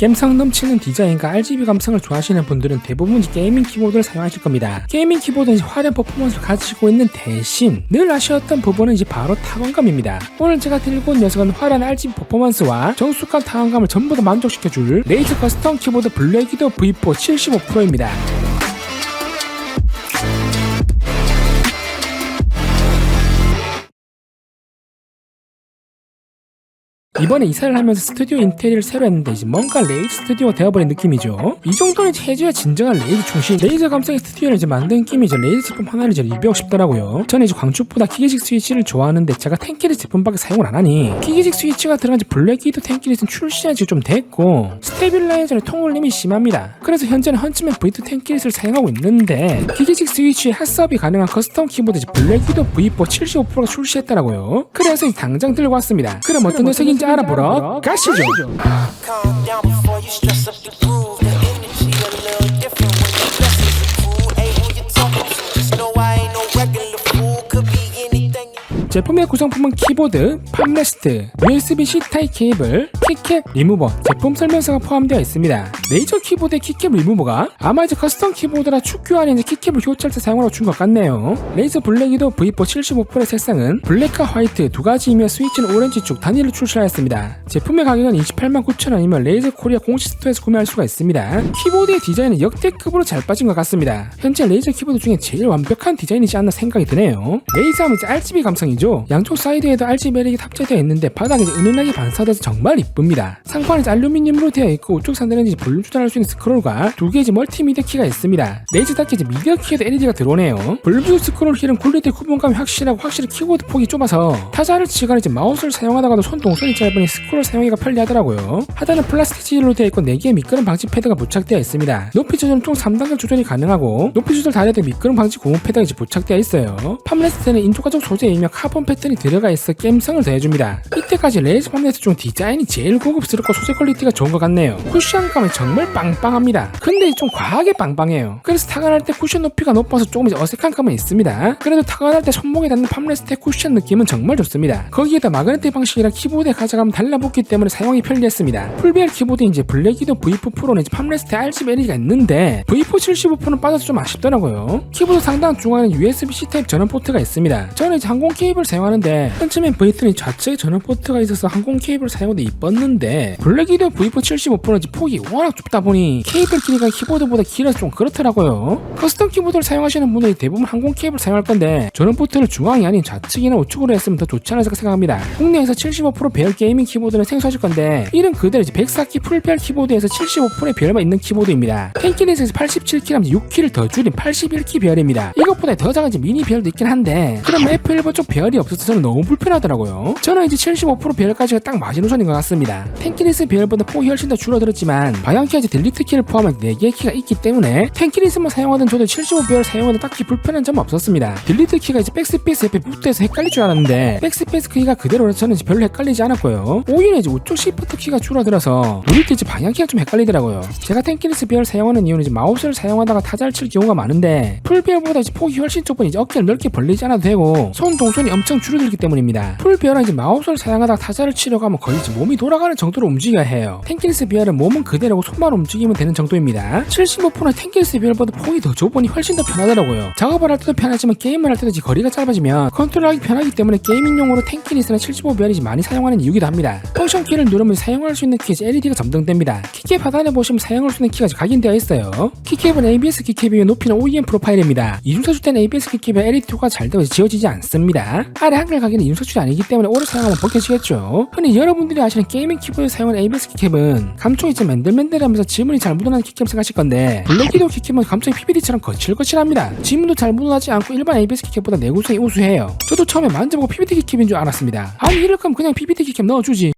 감성 넘치는 디자인과 RGB 감성을 좋아하시는 분들은 대부분 게이밍 키보드를 사용하실 겁니다. 게이밍 키보드는 화려한 퍼포먼스를 가지고 있는 대신 늘 아쉬웠던 부분은 이제 바로 타건감입니다. 오늘 제가 들고 온 녀석은 화려한 RGB 퍼포먼스와 정숙한 타건감을 전부 다 만족시켜줄 레이저 커스텀 키보드 블랙위도 V4 75%입니다. 이번에 이사를 하면서 스튜디오 인테리어를 새로 했는데 이제 뭔가 레이저 스튜디오가 되어버린 느낌이죠. 이 정도는 이제 해줘야 진정한 레이저 충신, 레이저 감성의 스튜디오를 이제 만든 느낌이 이제 레이저 제품 하나를 이제 리뷰하고 싶더라고요. 저는 이제 광축보다 기계식 스위치를 좋아하는데 제가 텐키리 제품밖에 사용을 안 하니 기계식 스위치가 들어간 지 블랙이드 텐키리는 출시한 지 좀 됐고 스테빌라이저의 통울림이 심합니다. 그래서 현재는 헌츠맨 V2 텐키리를 사용하고 있는데 기계식 스위치에 핫섭이 가능한 커스텀 키보드 이제 블랙이드 V4 75%가 출시했더라고요. 그래서 당장 들고 왔습니다. 그럼 어떤 녀석인지 알아보러 가시죠. 제품의 구성품은 키보드, 팜레스트, USB-C 타입 케이블, 키캡 리무버, 제품 설명서가 포함되어 있습니다. 레이저 키보드의 키캡 리무버가 아마 이제 커스텀 키보드라 축 교환에 이제 키캡을 때 사용하라고 준것 같네요. 레이저 블랙이도 V4 75%의 색상은 블랙과 화이트 두 가지이며 스위치는 오렌지 쪽 단일로 출시하였습니다. 제품의 가격은 28만 9천 원이며 레이저 코리아 공식 스토어에서 구매할 수가 있습니다. 키보드의 디자인은 역대급으로 잘 빠진 것 같습니다. 현재 레이저 키보드 중에 제일 완벽한 디자인이지 않나 생각이 드네요. 레이저 하면 이제 RGB 감성이 죠. 양쪽 사이드에도 RGB LED 탑재되어 있는데 바닥에 은은하게 반사돼서 정말 이쁩니다. 상판은 알루미늄으로 되어 있고 우측 상단에는 볼륨 조절할 수 있는 스크롤과 두 개의 멀티미디어 키가 있습니다. 레이저답게 이제 미디어 키에도 LED가 들어오네요. 블루투스 스크롤 휠은 퀄리티 구분감이 확실하고 확실히 키보드 폭이 좁아서 타자를 치거나 이제 마우스를 사용하다가도 손 동선이 짧으니 스크롤 사용하기가 편리하더라고요. 하단은 플라스틱 재질로 되어 있고 4개의 미끄럼 방지 패드가 부착되어 있습니다. 높이 조절은 총 3단계 조절이 가능하고 높이 조절 다리에 미끄럼 방지 고무 패드가 이제 부착되어 있어요. 팜레스트는 인조가죽 소재이며 카본 패턴이 들어가 있어 겜성을 더해줍니다. 이때까지 레이저 팜레스트 중 디자인이 제일 고급스럽고 소재 퀄리티가 좋은 것 같네요. 쿠션감은 정말 빵빵합니다. 근데 좀 과하게 빵빵해요. 그래서 타건할 때 쿠션 높이가 높아서 조금 어색한 감은 있습니다. 그래도 타건할 때 손목에 닿는 팜레스트의 쿠션 느낌은 정말 좋습니다. 거기에다 마그네틱 방식이라 키보드에 가져가면 달라붙기 때문에 사용이 편리했습니다. 풀비엘 키보드인 이제 블랙이도 V4 프로는 이제 팜레스트 RGB LED가 있는데 V4 75%는 빠져서 좀 아쉽더라고요. 키보드 상단 중앙에는 USB-C 타입 전원 포트가 있습니다. 저는 이제 항공 케이블 사용하는데 헌츠맨 V2는 좌측에 전원 포트가 있어서 항공 케이블 사용도 이뻤는데 블랙이도 V4 75%는 이제 폭이 워낙 좁다 보니 케이블 길이가 키보드보다 길어서 좀 그렇더라고요. 커스텀 키보드를 사용하시는 분들이 대부분 항공 케이블 사용할 건데 전원 포트를 중앙이 아닌 좌측이나 우측으로 했으면 더 좋지 않을까 생각합니다. 국내에서 75% 배열 게이밍 키보드를 생소하실 건데 이름 그대로 이제 104키 풀배열 키보드에서 75%의 배열만 있는 키보드입니다. 펜키넷에서 87키라면 6키를 더 줄인 81키 배열입니다. 이것보다 더 작은 미니 배열도 있긴 한데 그럼 F1번 쪽 배열 이 없어서 저는 너무 불편하더라고요. 저는 이제 75% 배열까지가 딱 마지노선인 것 같습니다. 펜키넷스 배열보다 폭이 훨씬 더 줄어들었지만 방향키와 이제 딜리트 키를 포함한 4개의 키가 있기 때문에 펜키넷스만 사용하던 저도 75 배열 사용하는 딱히 불편한 점은 없었습니다. 딜리트 키가 이제 백스페이스 옆에 붙어서 헷갈릴 줄 알았는데 백스페이스 키가 그대로라서 저는 별로 헷갈리지 않았고요. 오히려 이제 우측 시프트 키가 줄어들어서 누릴 때 이제 방향키가 좀 헷갈리더라고요. 제가 텐키니스 배열 사용하는 이유는 이제 마우스를 사용하다가 타자를 칠 경우가 많은데 풀 배열보다 이제 폭이 훨씬 좁은 이제 어깨를 넓게 벌리지 않아도 되고 손 동선이 엄청 줄어들기 때문입니다. 풀 배열은 이제 마우스를 사용하다가 타자를 치려고 하면 거의 몸이 돌아가는 정도로 움직여야 해요. 텐키니스 배열은 몸은 그대로고 손만 움직이면 되는 정도입니다. 75%는 텐키니스 배열보다 폭이 더 좁으니 훨씬 더 편하더라고요. 작업을 할 때도 편하지만 게임을 할 때도 이제 거리가 짧아지면 컨트롤하기 편하기 때문에 게이밍용으로 텐키니스는 75 배열이 많이 사용하는 이유기도 합니다. 펑션 키를 누르면 사용할 수 있는 키 LED가 점등됩니다. 키캡 하단에 보시면 사용할 수 있는 키가 각인되어 있어요. 키캡은 ABS 키캡이며 높이는 OEM 프로파일입니다. 이중서출된 ABS 키캡에 LED2가 잘 되어 지워지지 않습니다. 아래 한글 각인은 이중서출이 아니기 때문에 오래 사용하면 벗겨지겠죠. 흔히 여러분들이 아시는 게이밍 키보드에 사용하는 ABS 키캡은 감촉이 좀 맨들맨들하면서 지문이 잘 묻어나는 키캡 생각하실 건데 블랙키도 키캡은 감촉이 PPD처럼 거칠거칠합니다. 지문도 잘 묻어나지 않고 일반 ABS 키캡보다 내구성이 우수해요. 저도 처음에 만져보고 PPT 키캡인 줄 알았습니다. 아니 이럴 거면 그냥 PPT 키캡 넣어주지.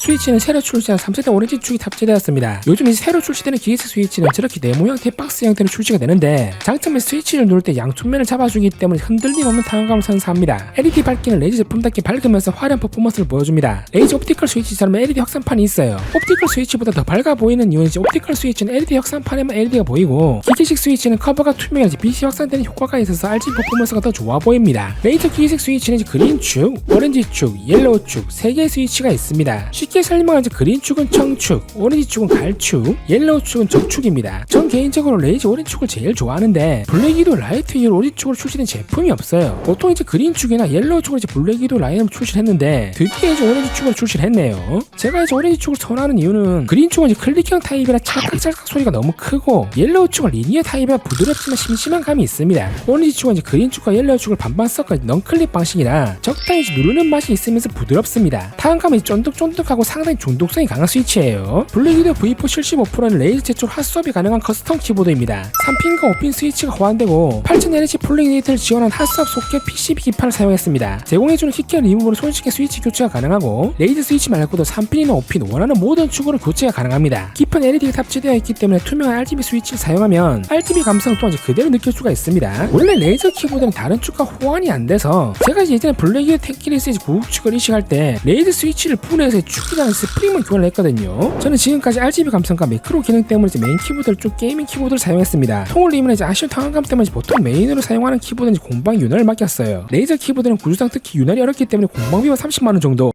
스위치는 새로 출시한 3세대 오렌지 축이 탑재되었습니다. 요즘 이제 새로 출시되는 기계식 스위치는 저렇게 네모 형태의 박스 형태로 출시가 되는데 장점은 스위치를 누를 때 양쪽면을 잡아주기 때문에 흔들림 없는 타원감을 선사합니다. LED 밝기는 레이저 제품답게 밝으면서 화려한 퍼포먼스를 보여줍니다. 레이저 옵티컬 스위치처럼 LED 확산판이 있어요. 옵티컬 스위치보다 더 밝아 보이는 이유는 옵티컬 스위치는 LED 확산판에만 LED가 보이고 기계식 스위치는 커버가 투명해서 빛이 확산되는 효과가 있어서 RGB 퍼포먼스가 더 좋아 보입니다. 레이저 기계식 스위치는 그린 축, 오렌지 축, 옐로우 축 3개의 스위치가 있습니다. 쉽게 설명하면 그린 축은 청축, 오렌지 축은 갈축, 옐로우 축은 적축입니다. 전 개인적으로 레이저 오렌지 축을 제일 좋아하는데 블랙이도 라이트 이어 오렌지 축으로 출시된 제품이 없어요. 보통 이제 그린 축이나 옐로우 축을 이제 블랙이도 라인으로 출시했는데 드디어 이제 오렌지 축으로 출시했네요. 제가 이제 오렌지 축을 선호하는 이유는 그린 축은 이제 클릭형 타입이라 찰칵찰칵 소리가 너무 크고 옐로우 축은 리니어 타입이라 부드럽지만 심심한 감이 있습니다. 오렌지 축은 이제 그린 축과 옐로우 축을 반반 섞어 넌클릭 방식이라 적당히 누르는 맛이 있으면서 부드럽습니다. 타운감이 쫀득쫀득하고 상당히 중독성이 강한 스위치예요. 블랙이도 V4 75%는 레이저 제출 핫스왑이 가능한 커스텀 키보드입니다. 3핀과 5핀 스위치가 호환되고 8000Hz 폴링레이트를 지원한 핫스왑 소켓 PCB 기판을 사용했습니다. 제공해주는 킥계 리무브로 손쉽게 스위치 교체가 가능하고 레이저 스위치 말고도 3핀이나 5핀 원하는 모든 축으로 교체가 가능합니다. 기판 LED가 탑재되어 있기 때문에 투명한 RGB 스위치를 사용하면 RGB 감성 또한 그대로 느낄 수가 있습니다. 원래 레이저 키보드는 다른 축과 호환이 안 돼서 제가 예전에 블랙이어 테키리스의 구급축을 이식할 때 레이저 스위치를 분해해서 축이랑 스프링만 교환을 했거든요. 저는 지금까지 RGB 감성과 매크로 기능 때문에 메인 키보드를 쭉 게이밍 키보드를 사용했습니다. 통을 이면 이제 아쉬운 타원감 때문에 보통 메인으로 사용하는 키보드는 공방 윤활을 맡겼어요. 레이저 키보드는 구조상 특히 윤활이 어렵기 때문에 공방비가 30만원 정도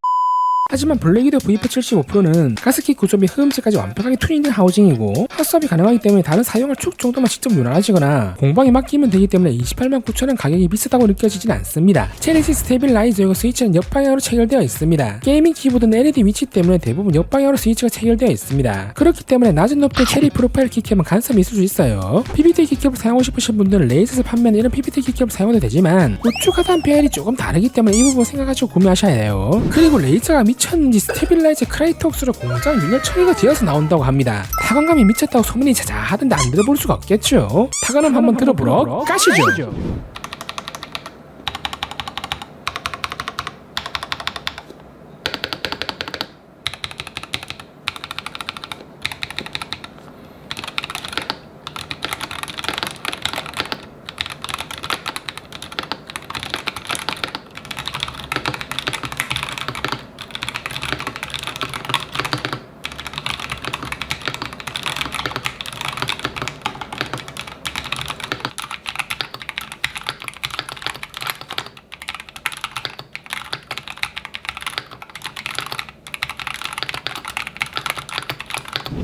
하지만 블랙이드 V4 75%는 가스킷 구조 및 흡음체까지 완벽하게 튜닝된 하우징이고 핫섭이 가능하기 때문에 다른 사용할 축 정도만 직접 윤활하시거나 공방에 맡기면 되기 때문에 28만 9천원 가격이 비싸다고 느껴지진 않습니다. 체리시 스테빌라이저이고 스위치는 옆방향으로 체결되어 있습니다. 게이밍 키보드는 LED 위치 때문에 대부분 옆방향으로 스위치가 체결되어 있습니다. 그렇기 때문에 낮은 높이의 체리 프로파일 키캡은 간섭이 있을 수 있어요. PPT 키캡을 사용하고 싶으신 분들은 레이저에서 판매하는 이런 PPT 키캡을 사용해도 되지만 우측 하단 배열이 조금 다르기 때문에 이 부분 생각하시고 구매하셔야 해요. 그리고 레이저가 미 쳤는지 스테빌라이저 크라이톡스로 공장 윤활 처리가 되어서 나온다고 합니다. 타건감이 미쳤다고 소문이 자자하던데 안 들어볼 수가 없겠죠. 타건음 한번 들어보러 가시죠.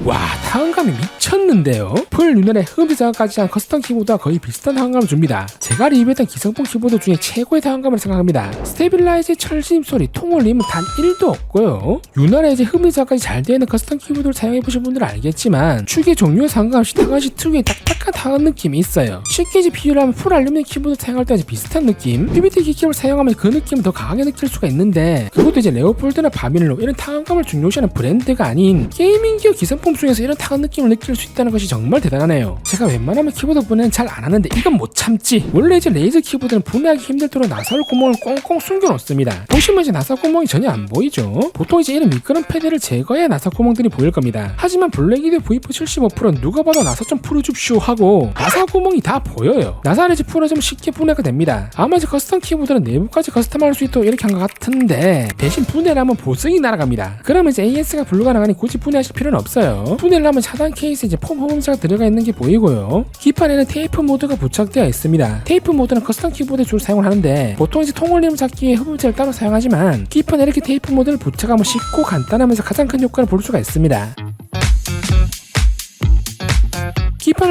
와 타운감이 미쳤는데요? 풀 흡음 자극까지 한 커스텀 키보드와 거의 비슷한 타운감을 줍니다. 제가 리뷰했던 기성품 키보드 중에 최고의 타운감을 생각합니다. 스테빌라이즈의 철심 소리 통올림은 단 1도 없고요. 윤활의 이제 자극까지 잘 되는 커스텀 키보드를 사용해보신 분들은 알겠지만 축의 종류에 상관없이 타겟이 특유의 딱딱한 타운 느낌이 있어요. 쉽게 비유를 하면 풀 알루미늄 키보드 사용할 때와 비슷한 느낌? PBT 키캡을 사용하면 그 느낌을 더 강하게 느낄 수가 있는데 그것도 이제 레오폴드나 바밀로 이런 타운감을 중요시하는 브랜드가 아닌 게이밍 기어 기성품 중에서 이런 타운 느낌을 느낄 수 있다는 것이 정말 대단하네요. 제가 웬만하면 키보드 분해는 잘 안 하는데 이건 못 참지. 원래 이제 레이저 키보드는 분해하기 힘들도록 나사를 구멍을 꽁꽁 숨겨놓습니다. 보시면 이제 나사 구멍이 전혀 안 보이죠. 보통 이제 이런 미끄럼 패드를 제거해야 나사 구멍들이 보일 겁니다. 하지만 블랙이드 V4 75%는 누가 봐도 나사 좀 풀어줍쇼 하고 나사 구멍이 다 보여요. 나사를 이제 풀어주면 쉽게 분해가 됩니다. 아마 이제 커스텀 키보드는 내부까지 커스텀할 수 있도록 이렇게 한 것 같은데 대신 분해를 하면 보승이 날아갑니다. 그러면 이제 AS가 불가능하니 굳이 분해하실 필요는 없어요. 분해를 하면 차단 케이스에 이제 폼 호흡자가 들어가 있는 게 보이고요. 기판에는 테이프 모드가 부착되어 있습니다. 테이프 모드는 커스텀 키보드에 주로 사용을 하는데 보통 이제 통올림 잡기에 흡음체를 따로 사용하지만 기판에 이렇게 테이프 모드를 부착하면 쉽고 간단하면서 가장 큰 효과를 볼 수가 있습니다.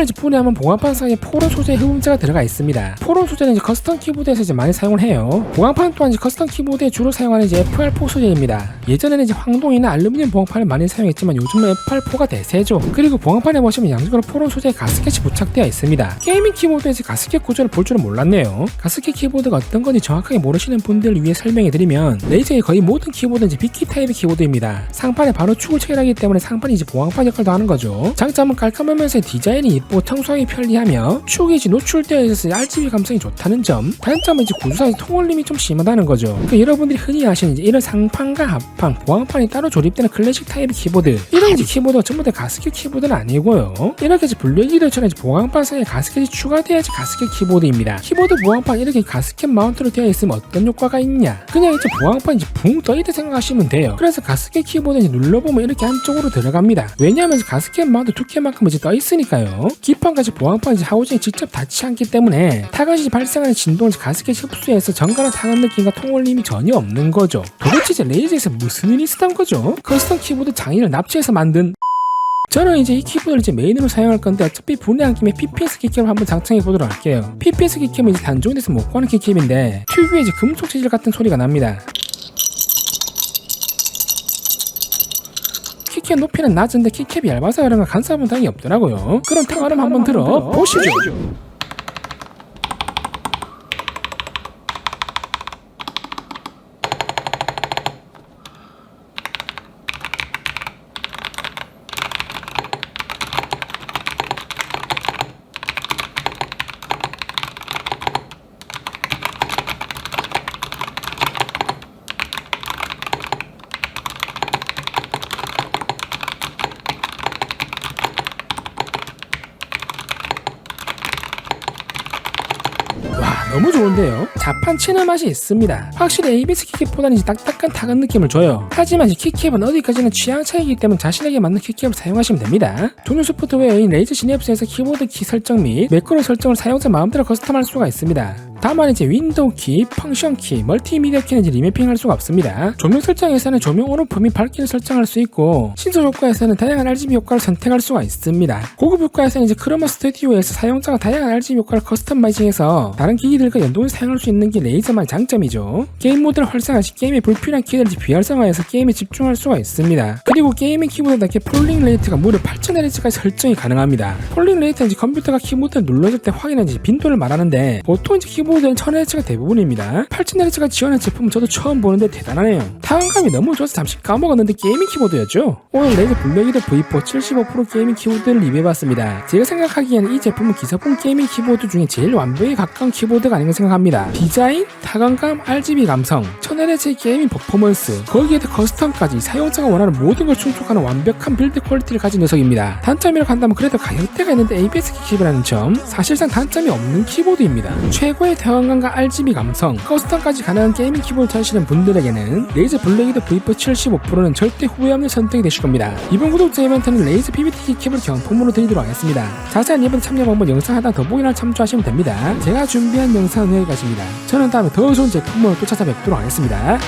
이제 분해하면 봉합판 사이에 포로 소재의 흡음재가 들어가 있습니다. 포로 소재는 이제 커스텀 키보드에서 이제 많이 사용을 해요. 봉합판 또한 이제 커스텀 키보드에 주로 사용하는 이제 FR4 소재입니다. 예전에는 이제 황동이나 알루미늄 봉합판을 많이 사용했지만 요즘은 FR4가 대세죠. 그리고 봉합판에 보시면 양쪽으로 포로 소재의 가스켓이 부착되어 있습니다. 게이밍 키보드에 이제 가스켓 구조를 볼 줄은 몰랐네요. 가스켓 키보드가 어떤 건지 정확하게 모르시는 분들을 위해 설명해드리면 레이저의 거의 모든 키보드는 이제 비키 타입의 키보드입니다. 상판에 바로 축을 체결하기 때문에 상판이 이제 봉합판 역할도 하는 거죠. 장점은 깔끔하면서 디자인이 이쁘고 청소하기 편리하며 이제 노출되어 있어서 RGB 감성이 좋다는 점. 단점은 이제 구조상의 통올림이 좀 심하다는 거죠. 그러니까 여러분들이 흔히 아시는 이제 이런 상판과 합판, 보안판이 따로 조립되는 클래식 타입의 키보드. 이런 이제 키보드가 전부 다 가스켓 키보드는 아니고요. 이렇게 이제 블랙이더처럼 이제 보안판 사이에 가스켓이 추가돼야지 가스켓 키보드입니다. 키보드 보안판 이렇게 가스켓 마운트로 되어 있으면 어떤 효과가 있냐? 그냥 이제 보안판 이제 붕 떠있다 생각하시면 돼요. 그래서 가스켓 키보드 이제 눌러보면 이렇게 안쪽으로 들어갑니다. 왜냐하면 이제 가스켓 마운트 두께만큼 이제 떠 있으니까요 기판까지 보안판 이제 하우징이 직접 닿지 않기 때문에 타겟이 발생하는 진동을 가스켓 흡수해서 정갈한 타는 느낌과 통울림이 전혀 없는 거죠. 도대체 이제 레이저에서 무슨 일이 있었던 거죠? 커스텀 키보드 장인을 납치해서 만든 저는 이제 이 키보드를 이제 메인으로 사용할 건데 어차피 분해한 김에 PPS 키캡을 한번 장착해 보도록 할게요. PPS 키캡은 이제 단종돼서 못 구하는 키캡인데 특유의 이제 금속 재질 같은 소리가 납니다. 키캡 높이는 낮은데 키캡이 얇아서 그런가 간사 분당이 없더라고요. 그럼 평화름 한번 들어 보시죠. 너무 좋은데요? 자판 치는 맛이 있습니다. 확실히 ABS 키캡보다는 딱딱한 타건 느낌을 줘요. 하지만 이 키캡은 어디까지나 취향 차이기 때문에 자신에게 맞는 키캡을 사용하시면 됩니다. 종료 소프트웨어인 레이저 시냅스에서 키보드 키 설정 및 매크로 설정을 사용자 마음대로 커스텀할 수가 있습니다. 다만 이제 윈도우 키, 펑션 키, 멀티미디어 키는 이제 리매핑할 수가 없습니다. 조명 설정에서는 조명 온오프 및 밝기를 설정할 수 있고 신속 효과에서는 다양한 RGB 효과를 선택할 수가 있습니다. 고급 효과에서는 이제 크로마 스튜디오에서 사용자가 다양한 RGB 효과를 커스터마이징해서 다른 기기들과 연동을 사용할 수 있는 게 레이저만의 장점이죠. 게임 모드를 활성화 시 게임에 불필요한 이제 비활성화해서 게임에 집중할 수가 있습니다. 그리고 게이밍 키보드답게 폴링 레이트가 무려 8000Hz까지 설정이 가능합니다. 폴링 레이트는 이제 컴퓨터가 키보드를 눌러줄 때 이제 빈도를 말하는데 보통 이제 키보드 는 1000Hz가 대부분입니다. 8000Hz가 지원한 제품은 저도 처음 보는데 대단하네요. 타원감이 너무 좋아서 잠시 까먹었는데 게이밍 키보드였죠? 오늘 레이저 블랙이드 V4 75% 게이밍 키보드를 리뷰해봤습니다. 제가 생각하기에는 이 제품은 기사품 게이밍 키보드 중에 제일 완벽에 가까운 키보드가 아닌가 생각합니다. 디자인, 타건감, RGB 감성, 1000Hz의 게이밍 퍼포먼스, 거기에다 커스텀까지 사용자가 원하는 모든 걸 충족하는 완벽한 빌드 퀄리티를 가진 녀석입니다. 단점이라고 한다면 그래도 가격대가 있는데 ABS 키캡이라는 점, 사실상 단점이 없는 키보드입니다. 최고의 대화감과 RGB 감성, 커스텀까지 가능한 게이밍 키보드 찾으시는 분들에게는 레이저 블레이드 V4 75%는 절대 후회 없는 선택이 되실 겁니다. 이번 구독자 이벤트는 레이저 PBT 키캡을 경품으로 드리도록 하겠습니다. 자세한 이벤트 참여 방법 영상 하나 더보기나 참조하시면 됩니다. 제가 준비한 영상은 여기까지입니다. 저는 다음에 더 좋은 제품으로 또 찾아뵙도록 하겠습니다.